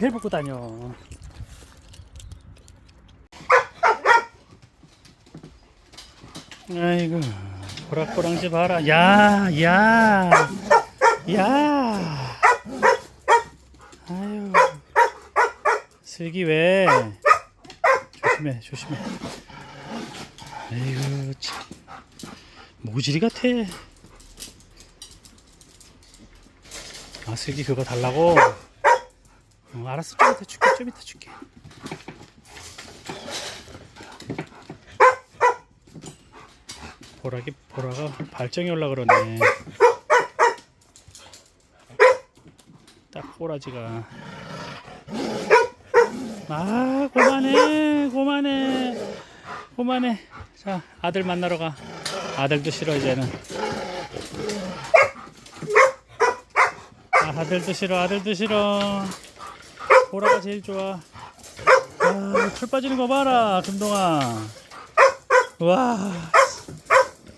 앞에 보고 다녀. 아이고 보락보랑지 봐라. 야, 야, 야. 아유, 슬기 왜? 조심해, 조심해. 아이고 참 모질이 같아. 아 슬기 그거 달라고? 어, 알았어 좀 이따 줄게 좀 이따 줄게. 보라기 보라가 발정이 올라 그러네. 딱 꼬라지가. 아 고만해 고만해 고만해. 자 아들 만나러 가. 아들도 싫어 이제는. 아, 아들도 싫어 아들도 싫어. 보라가 제일 좋아. 아, 털 빠지는 거 봐라 금동아. 와.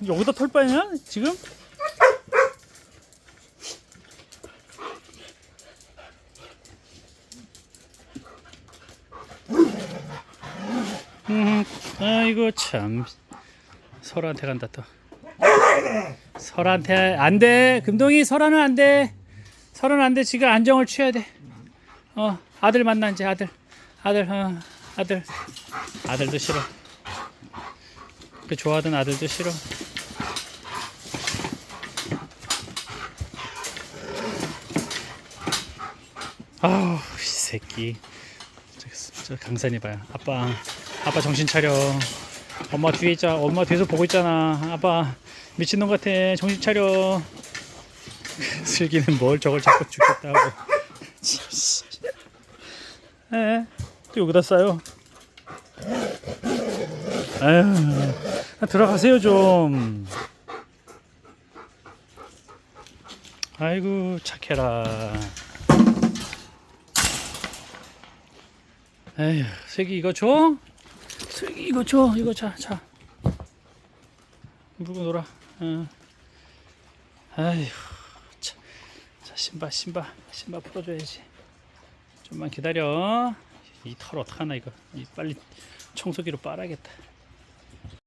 여기다 털 빠지냐 지금? 음, 아이고 참 설한테 간다 또 설한테 안돼 금동이 설아는 안돼 설아는 안돼 지금 안정을 취해야 돼어 아들 만나 이제 아들. 아들 어, 아들. 아들도 싫어. 그 좋아하던 아들도 싫어. 아우 이 새끼. 저, 저 강산이 봐요. 아빠 아빠 정신 차려. 엄마 뒤에 있자 엄마 뒤에서 보고 있잖아. 아빠 미친놈 같아. 정신 차려. 슬기는 뭘 저걸 자꾸 죽겠다고 에, 또 여기다 싸요. 아유 들어가세요 좀. 아이고 착해라. 에휴 슬기 이거 줘? 슬기 이거 줘 이거 자 자. 물고 놀아. 응. 아휴 자, 자 신발 신발 신발 풀어줘야지 좀만 기다려. 이 털 어떡하나 이거. 이 빨리 청소기로 빨아야겠다